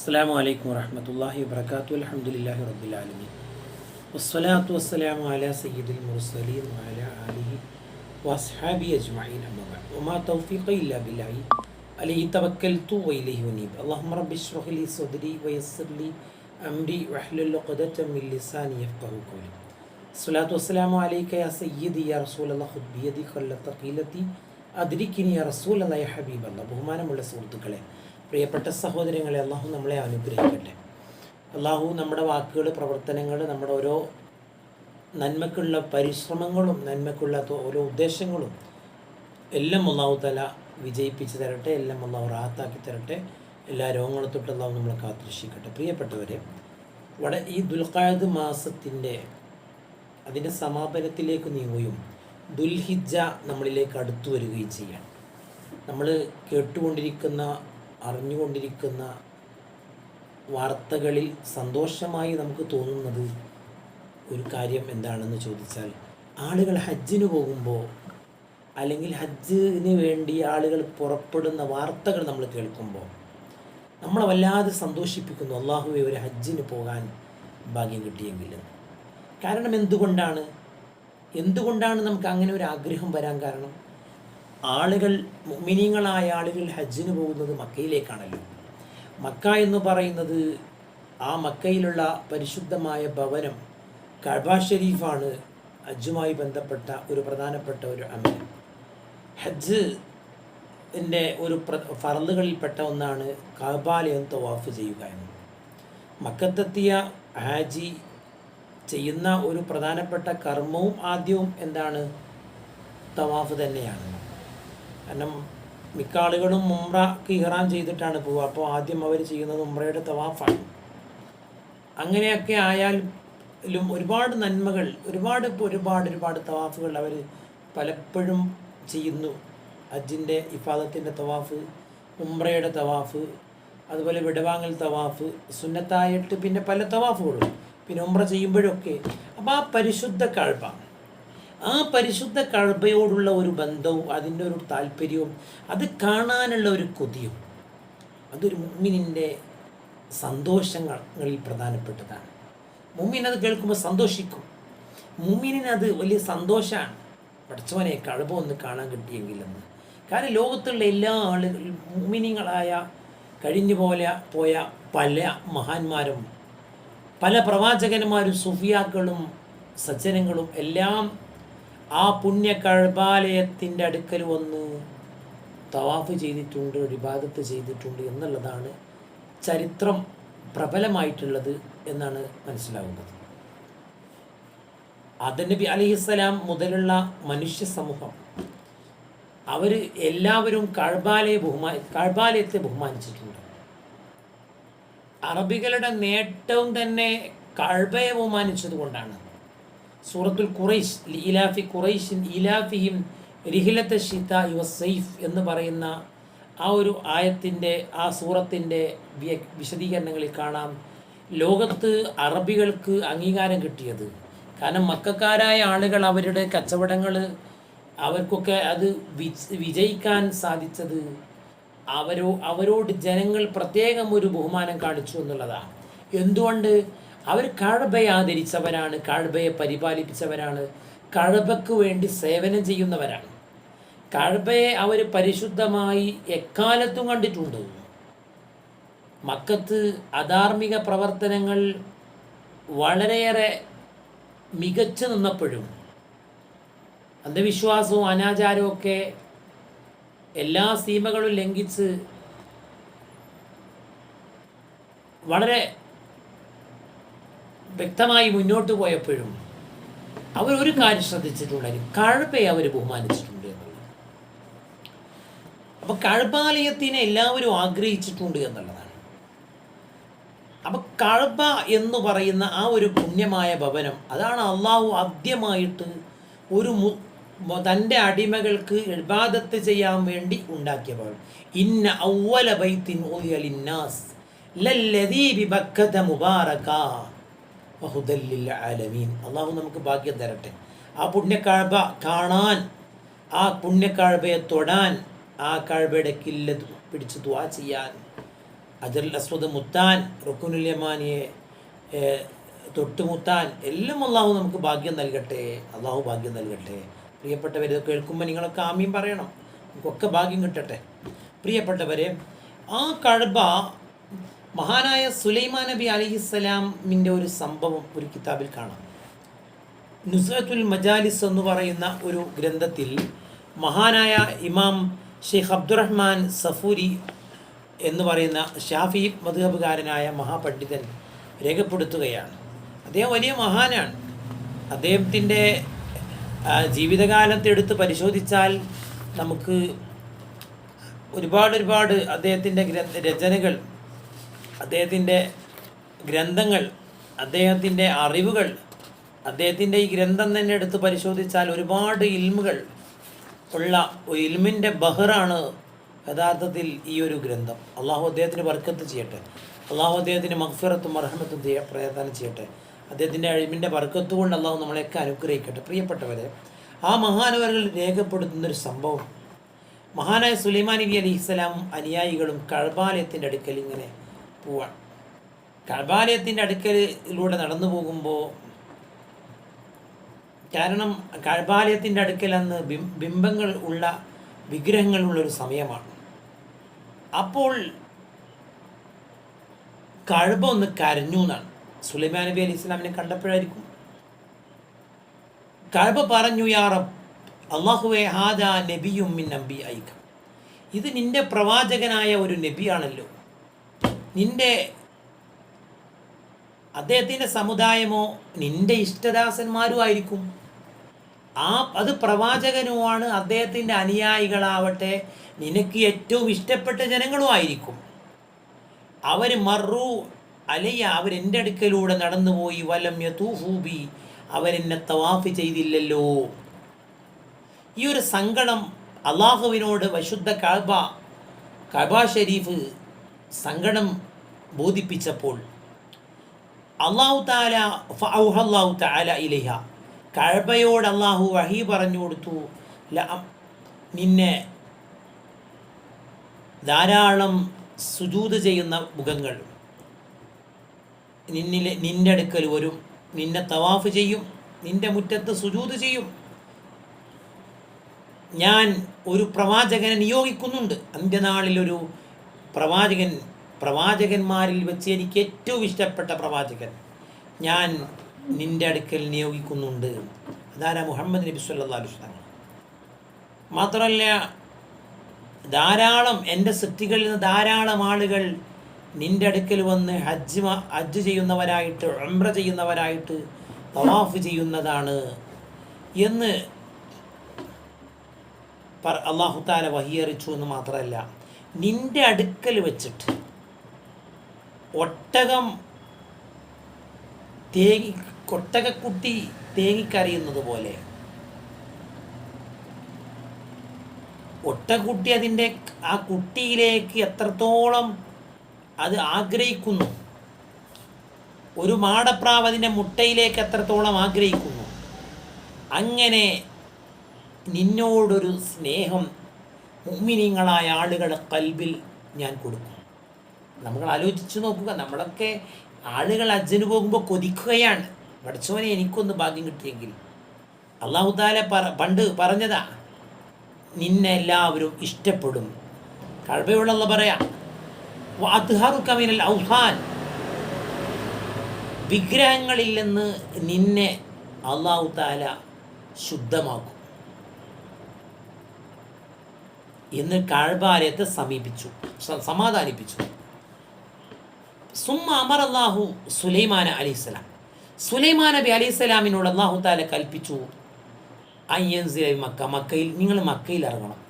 അസ്സാം വലൈക്കും വറഹമത്തല്ലാഹി വാബർക്കാത്തു അലഹമുല്ലാഹി റബ്ബുലാലമീൻ വസ്സലാത്തു വസ്സലാമു അല സയ്യിദുൽ മുർസലീം വഅല ആലിഹി വസ്ഹാബി അജ്മഈൻ അമ്മാ ബഅദ്. വമാ തൗഫീഖ ഇല്ലാ ബില്ലാഹി അലൈഹി തവക്കൽതു വഇലൈഹി ഉനീബ് അല്ലാഹുമ്മ റബ്ബി ഇശ്റഹ് ലി സദ്രി വയസ്സിർ ലി അംരി വഹ്ലുൽ ഉഖദത മിൻ ലിസാനി യഫ്ഖഹു ഖൗലി. സ്വലാത്തു വസ്സലാമു അലൈക യാ സയ്യിദി യാ റസൂലല്ലാഹ് ഖുദ് ബിയദി ഖല്ലത ഖീലതി അദ്രിക്കിനി യാ റസൂലല്ലാഹ് യാ ഹബീബല്ലാഹ് ബഹുമാനമുള്ള സുഹൃത്തുക്കളെ പ്രിയപ്പെട്ട സഹോദരങ്ങളെ അള്ളാഹു നമ്മളെ അനുഗ്രഹിക്കട്ടെ. അള്ളാഹു നമ്മുടെ വാക്കുകൾ പ്രവർത്തനങ്ങൾ നമ്മുടെ ഓരോ നന്മക്കുള്ള പരിശ്രമങ്ങളും നന്മക്കുള്ള ഓരോ ഉദ്ദേശങ്ങളും എല്ലാം അള്ളാഹു തല വിജയിപ്പിച്ച് തരട്ടെ എല്ലാം അള്ളാഹു റാത്താക്കി തരട്ടെ. എല്ലാ രോഗങ്ങളെ തൊട്ട് അള്ളാഹു നമ്മളെ കാത്തുരക്ഷിക്കട്ടെ. പ്രിയപ്പെട്ടവരെ വട ഈ ദുൽഖായത് മാസത്തിന്റെ അതിന്റെ സമാപനത്തിലേക്ക് നീങ്ങുകയും ദുൽഹിജ നമ്മളിലേക്ക് അടുത്തു വരികയും ചെയ്യാം നമ്മൾ കേട്ടുകൊണ്ടിരിക്കുന്ന അറിഞ്ഞുകൊണ്ടിരിക്കുന്ന വാർത്തകളിൽ സന്തോഷമായി നമുക്ക് തോന്നുന്നത് ഒരു കാര്യം എന്താണെന്ന് ചോദിച്ചാൽ ആളുകൾ ഹജ്ജിന് പോകുമ്പോൾ അല്ലെങ്കിൽ ഹജ്ജിന് വേണ്ടി ആളുകൾ പുറപ്പെടുന്ന വാർത്തകൾ നമ്മൾ കേൾക്കുമ്പോൾ നമ്മളെ വല്ലാതെ സന്തോഷിപ്പിക്കുന്നു അള്ളാഹുവെ ഒരു ഹജ്ജിന് പോകാൻ ഭാഗ്യം കിട്ടിയെങ്കിൽ. കാരണം എന്തുകൊണ്ടാണ്? എന്തുകൊണ്ടാണ് നമുക്ക് അങ്ങനെ ഒരു ആഗ്രഹം വരാൻ കാരണം? ആളുകൾ മിനിങ്ങളായ ആളുകൾ ഹജ്ജിന് പോകുന്നത് മക്കയിലേക്കാണല്ലോ. മക്ക എന്ന് പറയുന്നത് ആ മക്കയിലുള്ള പരിശുദ്ധമായ ഭവനം കഅബ ഷെരീഫാണ് ഹജ്ജുമായി ബന്ധപ്പെട്ട ഒരു പ്രധാനപ്പെട്ട ഒരു അമൽ. ഹജ്ജ് ന്റെ ഒരു പ്ര ഫറലുകളിൽപ്പെട്ട ഒന്നാണ് കഅബാലയം തവാഫ് ചെയ്യുക എന്നത്. മക്കത്തെത്തിയ ഹാജി ചെയ്യുന്ന ഒരു പ്രധാനപ്പെട്ട കർമ്മവും ആദ്യവും എന്താണ്? തവാഫ് തന്നെയാണ്. കാരണം മിക്ക ആളുകളും ഉംറക്ക് ഇഹ്റാം ചെയ്തിട്ടാണ് പോവുക. അപ്പോൾ ആദ്യം അവർ ചെയ്യുന്നത് ഉംറയുടെ തവാഫാണ്. അങ്ങനെയൊക്കെ ആയാലും ഒരുപാട് നന്മകൾ ഒരുപാട് ഒരുപാട് ഒരുപാട് തവാഫുകൾ അവർ പലപ്പോഴും ചെയ്യുന്നു. അജിന്റെ ഇഫാദത്തിന്റെ തവാഫ് ഉംറയുടെ തവാഫ് അതുപോലെ വിടവാങ്ങൽ തവാഫ് സുന്നത്തായിട്ട് പിന്നെ പല തവാഫുകളും. പിന്നെ ഉംറ ചെയ്യുമ്പോഴൊക്കെ. അപ്പോൾ ആ പരിശുദ്ധ കഴബ ആ പരിശുദ്ധ കഴബയോടുള്ള ഒരു ബന്ധവും അതിന്റെ ഒരു താല്പര്യവും അത് കാണാനുള്ള ഒരു കൊതിയും അതൊരു മുമ്മിനിന്റെ സന്തോഷങ്ങളിൽ പ്രധാനപ്പെട്ടതാണ്. മുമ്മിൻ അത് കേൾക്കുമ്പോൾ സന്തോഷിക്കും. മുമ്മിനിന് അത് വലിയ സന്തോഷമാണ്. പഠിച്ചവനെ കഴബ ഒന്ന് കാണാൻ കിട്ടിയെങ്കിലെന്ന്. കാരണം ലോകത്തുള്ള എല്ലാ ആളുകളും മുമ്മിനികളായ കഴിഞ്ഞു പോലെ പോയ പല മഹാന്മാരും പല പ്രവാചകന്മാരും സുഫിയാക്കളും സജ്ജനങ്ങളും എല്ലാം ആ പുണ്യ കഴബാലയത്തിന്റെ അടുക്കൽ വന്ന്. തവാഫ് ചെയ്തിട്ടുണ്ട് വിഭാഗത്ത് ചെയ്തിട്ടുണ്ട് എന്നുള്ളതാണ് ചരിത്രം പ്രബലമായിട്ടുള്ളത് എന്നാണ് മനസ്സിലാകുന്നത് ആദനബി അലിഹിസ്സലാം മുതലുള്ള മനുഷ്യ സമൂഹം അവർ എല്ലാവരും കഴബാലയെ ബഹുമാ കഴബാലയത്തെ ബഹുമാനിച്ചിട്ടുണ്ട്. അറബികളുടെ നേട്ടവും തന്നെ കഴബയെ ബഹുമാനിച്ചത് കൊണ്ടാണ് സൂറത്തുൽ ഖുറൈശ് ഇലാഫി ഖുറൈഷിൻ ഇലാഫിഹിം രിഹിലത്തെ ഷിത യുവ സൈഫ് എന്ന് പറയുന്ന ആ ഒരു ആയത്തിന്റെ ആ സൂറത്തിന്റെ വിശദീകരണങ്ങളിൽ കാണാം. ലോകത്ത് അറബികൾക്ക് അംഗീകാരം കിട്ടിയത്. കാരണം മക്കാരായ ആളുകൾ അവരുടെ കച്ചവടങ്ങൾ അവർക്കൊക്കെ അത് വിജയിക്കാൻ സാധിച്ചത് അവരോ അവരോട് ജനങ്ങൾ പ്രത്യേകം ഒരു ബഹുമാനം കാണിച്ചു എന്നുള്ളതാണ്. എന്തുകൊണ്ട്? അവർ കഴബയെ ആദരിച്ചവരാണ് കഴബയെ പരിപാലിപ്പിച്ചവരാണ് കഴബക്ക് വേണ്ടി സേവനം ചെയ്യുന്നവരാണ്. കഴബയെ അവർ പരിശുദ്ധമായി എക്കാലത്തും കണ്ടിട്ടുണ്ട്. മക്കത്ത് അധാർമിക പ്രവർത്തനങ്ങൾ വളരെയേറെ മികച്ചു നിന്നപ്പോഴും അന്ധവിശ്വാസവും അനാചാരവും ഒക്കെ എല്ലാ സീമകളും ലംഘിച്ച് വളരെ വ്യക്തമായി മുന്നോട്ട് പോയപ്പോഴും അവർ ഒരു കാര്യം ശ്രദ്ധിച്ചിട്ടുണ്ടായിരുന്നു. കഴപ്പയെ അവർ ബഹുമാനിച്ചിട്ടുണ്ട് എന്നുള്ളത്. അപ്പം കഴപ്പാലയത്തിനെ എല്ലാവരും ആഗ്രഹിച്ചിട്ടുണ്ട് എന്നുള്ളതാണ്. അപ്പം കഴപ്പ എന്ന് പറയുന്ന ആ ഒരു പുണ്യമായ ഭവനം അതാണ് അള്ളാഹു ആദ്യമായിട്ട് ഒരു മു തന്റെ അടിമകൾക്ക് ഇബാദത്ത് ചെയ്യാൻ വേണ്ടി ഉണ്ടാക്കിയ ഭവനം. ഇന്ന ഔവല ബൈത്തിൻ ഓയലിന്നാസ് ലിന്നാസ് ലല്ലദീ ബിബക്കത മുബാറക. വഹുദൽ ലിൽ ആലമീൻ അള്ളാഹു നമുക്ക് ഭാഗ്യം തരട്ടെ. ആ പുണ്യക്കാഴ്ബ കാണാൻ ആ പുണ്യക്കാഴ്ബയെ തൊടാൻ ആ കാഴ്ബയുടെ കില്ല പിടിച്ച് ദുആ ചെയ്യാൻ അജൽ അസ്വദ് മുത്താൻ റുക്കുനുല്യമാനിയെ തൊട്ടുമുത്താൻ എല്ലാം അള്ളാഹു നമുക്ക് ഭാഗ്യം നൽകട്ടെ. അള്ളാഹു ഭാഗ്യം നൽകട്ടെ. പ്രിയപ്പെട്ടവർ ഇത് കേൾക്കുമ്പോൾ നിങ്ങളൊക്കെ ആമീൻ പറയണം. നമുക്കൊക്കെ ഭാഗ്യം കിട്ടട്ടെ. പ്രിയപ്പെട്ടവരെ ആ കഴബ മഹാനായ സുലൈമാൻ നബി അലിഹിസ്സലാമിന്റെ ഒരു സംഭവം ഒരു കിതാബിൽ കാണാം. നുസ്രത്തുൽ മജാലിസ് എന്ന് പറയുന്ന ഒരു ഗ്രന്ഥത്തിൽ മഹാനായ ഇമാം ഷെയ്ഖ് അബ്ദുറഹ്മാൻ സഫൂരി എന്ന് പറയുന്ന ഷാഫി മധുഹബുകാരനായ മഹാപണ്ഡിതൻ രേഖപ്പെടുത്തുകയാണ്. അദ്ദേഹം വലിയ മഹാനാണ്. അദ്ദേഹത്തിന്റെ ജീവിതകാലത്തെടുത്ത് പരിശോധിച്ചാൽ നമുക്ക് ഒരുപാട് ഒരുപാട് അദ്ദേഹത്തിന്റെ രചനകൾ അദ്ദേഹത്തിന്റെ ഗ്രന്ഥങ്ങൾ അദ്ദേഹത്തിന്റെ അറിവുകൾ അദ്ദേഹത്തിന്റെ ഈ ഗ്രന്ഥം തന്നെ എടുത്ത് പരിശോധിച്ചാൽ ഒരുപാട് ഇൽമുകൾ ഉള്ള ഇൽമിന്റെ ബഹറാണ് യഥാർത്ഥത്തിൽ ഈ ഒരു ഗ്രന്ഥം. അള്ളാഹു അദ്ദേഹത്തിന് വർക്കത്ത് ചെയ്യട്ടെ. അള്ളാഹു അദ്ദേഹത്തിന് മഹ്ഫിറത്തും അർഹമത്തും പ്രയത്നം ചെയ്യട്ടെ. അദ്ദേഹത്തിന്റെ അഴിമിന്റെ വർക്കത്ത് കൊണ്ട് അള്ളാഹു നമ്മളെയൊക്കെ അനുഗ്രഹിക്കട്ടെ. പ്രിയപ്പെട്ടവരെ ആ മഹാനവരിൽ രേഖപ്പെടുത്തുന്നൊരു സംഭവം. മഹാനായ സുലൈമാൻ നബി അലി ഇസ്ലാം അനുയായികളും കഴബാലയത്തിന്റെ അടുക്കൽ ഇങ്ങനെ പോവാൻ കഴബാലയത്തിന്റെ അടുക്കലിലൂടെ നടന്നു പോകുമ്പോൾ കാരണം കഴബാലയത്തിന്റെ അടുക്കൽ അന്ന് ബിംബങ്ങൾ ഉള്ള വിഗ്രഹങ്ങളുള്ളൊരു സമയമാണ്. അപ്പോൾ കഴബ ഒന്ന് കരഞ്ഞു എന്നാണ്. സുലൈമാൻ നബി അലി ഇസ്ലാമിനെ കണ്ടപ്പോഴായിരിക്കും. കഴബ പറഞ്ഞു യാറബ് അള്ളാഹുവെ ഹാദ നബിയും മിൻ നബി ഇത് നിന്റെ പ്രവാചകനായ ഒരു നബിയാണല്ലോ. നിന്റെ അദ്ദേഹത്തിന്റെ സമുദായമോ നിന്റെ ഇഷ്ടദാസന്മാരോ ആയിരിക്കും ആ അത് പ്രവാചകനുമാണ് അദ്ദേഹത്തിന്റെ അനുയായികളാവട്ടെ നിനക്ക് ഏറ്റവും ഇഷ്ടപ്പെട്ട ജനങ്ങളും ആയിരിക്കും അവർ മറു അലയ്യ അവരെന്റെ അടുക്കലൂടെ നടന്നുപോയി വലം യതൂഫൂബി അവരെന്നെ തവാഫ് ചെയ്തില്ലല്ലോ. ഈ ഒരു സങ്കടം അള്ളാഹുവിനോട് വശുദ്ധ കഅബ കഅബ ഷരീഫ് സങ്കടം ബോധിപ്പിച്ചപ്പോൾ അള്ളാഹു താല അള്ളാഹു താല ഇലഹ കഴബയോട് അള്ളാഹു വഹി പറഞ്ഞു കൊടുത്തു നിന്നെ ധാരാളം സുജൂത് ചെയ്യുന്ന മുഖങ്ങൾ നിന്നിലെ നിന്റെ അടുക്കൽ വരും നിന്നെ തവാഫ് ചെയ്യും നിന്റെ മുറ്റത്ത് സുജൂത് ചെയ്യും. ഞാൻ ഒരു പ്രവാചകനെ നിയോഗിക്കുന്നുണ്ട്. അന്ത്യനാളിലൊരു പ്രവാചകൻ പ്രവാചകന്മാരിൽ വെച്ച് എനിക്ക് ഏറ്റവും ഇഷ്ടപ്പെട്ട പ്രവാചകൻ ഞാൻ നിന്റെ അടുക്കൽ നിയോഗിക്കുന്നുണ്ട്. അതാരാ മുഹമ്മദ് നബി സല്ലാ അലുസ്ലാം മാത്രമല്ല ധാരാളം എന്റെ സൃഷ്ടികളിൽ നിന്ന് ധാരാളം ആളുകൾ നിന്റെ അടുക്കൽ വന്ന് ഹജ്ജ് ഹജ്ജ് ചെയ്യുന്നവരായിട്ട് ഉംറ ചെയ്യുന്നവരായിട്ട് തവാഫ് ചെയ്യുന്നതാണ് എന്ന് അള്ളാഹുത്താല വഹിയറിച്ചു എന്ന് മാത്രമല്ല നിന്റെ അടുക്കൽ വെച്ചിട്ട് ഒട്ടകം തേങ്ങി ഒട്ടകക്കുട്ടി തേങ്ങിക്കറിയുന്നത് പോലെ ഒട്ടകുട്ടി അതിന്റെ ആ കുട്ടിയിലേക്ക് എത്രത്തോളം അത് ആഗ്രഹിക്കുന്നു. ഒരു മാടപ്രാവ് അതിന്റെ മുട്ടയിലേക്ക് എത്രത്തോളം ആഗ്രഹിക്കുന്നു. അങ്ങനെ നിന്നോടൊരു സ്നേഹം മുമ്മിനിങ്ങളായ ആളുകളെ കൽബിൽ ഞാൻ കൊടുക്കും. നമ്മൾ ആലോചിച്ച് നോക്കുക നമ്മളൊക്കെ ആളുകൾ അജ്ജന് പോകുമ്പോൾ കൊതിക്കുകയാണ്. പഠിച്ചവനെ എനിക്കൊന്ന് ഭാഗ്യം കിട്ടിയെങ്കിൽ. അള്ളാഹുദാല പറ പണ്ട് പറഞ്ഞതാ നിന്നെ എല്ലാവരും ഇഷ്ടപ്പെടും. കഴബയുള്ള പറയാം ഔഹാൻ. വിഗ്രഹങ്ങളിൽ നിന്ന് നിന്നെ അള്ളാഹു താല ശുദ്ധമാക്കും. എന്ന് കഴബാലയത്തെ സമീപിച്ചു സമാധാനിപ്പിച്ചു. സുമ്മ അമർ അള്ളാഹു സുലൈമാന അലിസ്ലാം സുലൈമാൻ നബി അലിസ്ലാമിനോട് അള്ളാഹു താല കൽപ്പിച്ചു അയ്യൻസിലെ മക്ക മക്കയിൽ നിങ്ങൾ മക്കയിൽ ഇറങ്ങണം.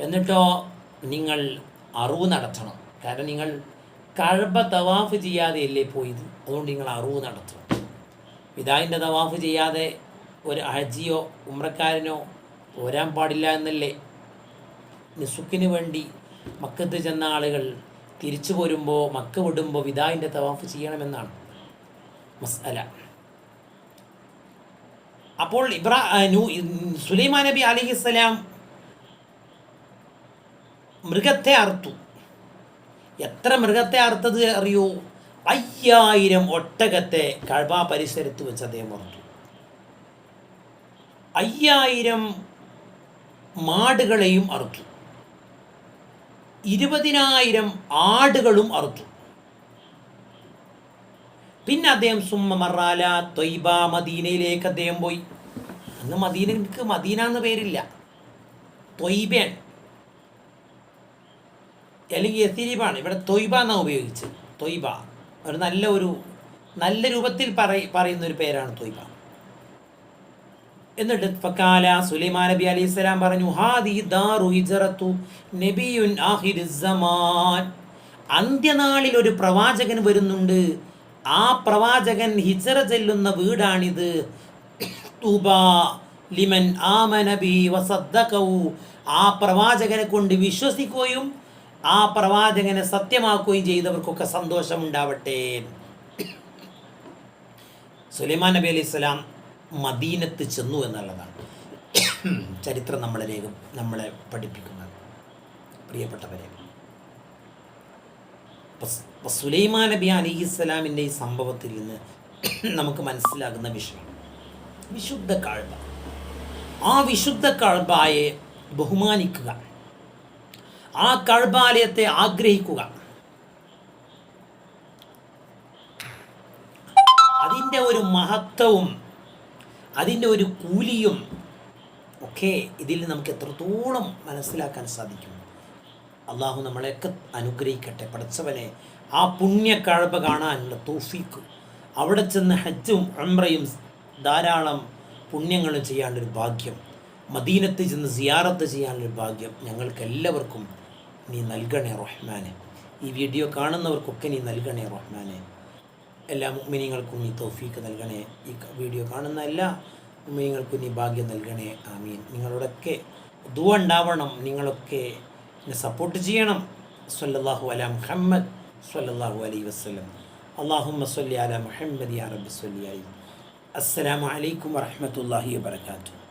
എന്നിട്ടോ നിങ്ങൾ അറിവ് നടത്തണം. കാരണം നിങ്ങൾ കഴബ തവാഫ് ചെയ്യാതെയല്ലേ പോയത്? അതുകൊണ്ട് നിങ്ങൾ അറിവ് നടത്തണം. പിതാവിന്റെ തവാഫ് ചെയ്യാതെ ഒരു ഹജിയോ ഉമ്രക്കാരനോ പോരാൻ പാടില്ല എന്നല്ലേ? നിസുക്കിന് വേണ്ടി മക്കത്ത് ചെന്ന ആളുകൾ തിരിച്ചു പോരുമ്പോൾ മക്ക വിടുമ്പോൾ വിദായിന്റെ തവാഫ് ചെയ്യണമെന്നാണ് മസ്അല. അപ്പോൾ ഇബ്രാ സുലൈമാൻ നബി അലിഹിസ്സലാം മൃഗത്തെ അറുത്തു. എത്ര മൃഗത്തെ അറുത്തത് അറിയോ? അയ്യായിരം ഒട്ടകത്തെ കഴബ പരിസരത്ത് വെച്ച് അദ്ദേഹം അറുത്തു. അയ്യായിരം മാടുകളെയും അറുത്തു. ഇരുപതിനായിരം ആടുകളും അറുത്തു. പിന്നെ അദ്ദേഹം സുമ്മ മറാല തൊയ്ബ മദീനയിലേക്ക് അദ്ദേഹം പോയി. അന്ന് മദീനക്ക് മദീന എന്ന പേരില്ല. തൊയ്ബൻ. അല്ലെങ്കിൽ എത്തിരിപ്പാണ് ഇവിടെ തൊയ്ബ എന്നാണ് ഉപയോഗിച്ചത്? തൊയ്ബ. ഒരു നല്ല ഒരു നല്ല രൂപത്തിൽ പറയ പറയുന്ന ഒരു പേരാണ് തൊയ്ബ. എന്നിട്ട് ഫക്കാല സുലൈമാൻ നബി അലൈഹി സ്വലാം പറഞ്ഞു ഹാദി ദാറു ഹിജറത്തു നബിയുൻ ആഹിരുസമാൻ അന്ത്യനാളിൽ ഒരു പ്രവാചകൻ വരുന്നുണ്ട്. ആ പ്രവാചകൻ ഹിജറ ചെല്ലുന്ന വീടാണിത്. തുബ ലിമൻ ആമന ബി വസദ്ദഖഹു ആ പ്രവാചകനെ കൊണ്ട് വിശ്വസിക്കുകയും ആ പ്രവാചകനെ സത്യമാക്കുകയും ചെയ്തവർക്കൊക്കെ സന്തോഷമുണ്ടാവട്ടെ. സുലൈമാൻ നബി അലൈഹി സ്വലാം മദീനത്ത് ചെന്നു എന്നുള്ളതാണ് ചരിത്രം നമ്മളെ രേഖ നമ്മളെ പഠിപ്പിക്കുന്നത്. പ്രിയപ്പെട്ടവരെ സുലൈമാ നബി അലിഹിസ്സലാമിന്റെ ഈ സംഭവത്തിൽ നിന്ന് നമുക്ക് മനസ്സിലാകുന്ന വിഷയം. വിശുദ്ധ കാഴ്ബ. ആ വിശുദ്ധ കാഴ്ബായെ ബഹുമാനിക്കുക. ആ കഴബാലയത്തെ ആഗ്രഹിക്കുക. അതിന്റെ ഒരു മഹത്വവും അതിന്റെ ഒരു കൂലിയും ഒക്കെ ഇതിൽ നമുക്ക് എത്രത്തോളം മനസ്സിലാക്കാൻ സാധിക്കും? അള്ളാഹു നമ്മളെയൊക്കെ അനുഗ്രഹിക്കട്ടെ. പഠിച്ചവനെ ആ പുണ്യ കഴബ കാണാനുള്ള തോഫീക്ക്. അവിടെ ചെന്ന് ഹജ്ജും അമ്രയും ധാരാളം പുണ്യങ്ങളും ചെയ്യാനുള്ളൊരു ഭാഗ്യം. മദീനത്ത് ചെന്ന് സിയാറത്ത് ചെയ്യാനുള്ളൊരു ഭാഗ്യം ഞങ്ങൾക്ക് എല്ലാവർക്കും നീ നൽകണേ റഹ്മാനെ. ഈ വീഡിയോ കാണുന്നവർക്കൊക്കെ നീ നൽകണേ റഹ്മാനെ. എല്ലാ മുഗ്മിനിങ്ങൾക്കും നീ തോഫീക്ക് നൽകണേ. ഈ വീഡിയോ കാണുന്ന എല്ലാ മുഗ്മിനിങ്ങൾക്കും നീ ഭാഗ്യം നൽകണേ. ആമീൻ. നിങ്ങളോടൊക്കെ ദുവ ഉണ്ടാവണം. നിങ്ങളൊക്കെ എന്നെ സപ്പോർട്ട് ചെയ്യണം. സല്ലാഹു അല മുഹമ്മദ് സല്ലാഹു അലൈ വസ്ലം അള്ളാഹുമ്മ സല്ലി അല മുഹമ്മദ് യാ റബ്ബി സല്ലി അലൈഹി അസ്സലാമു അലൈക്കും വറഹ്മത്തുള്ളാഹി വബറകാതുഹു.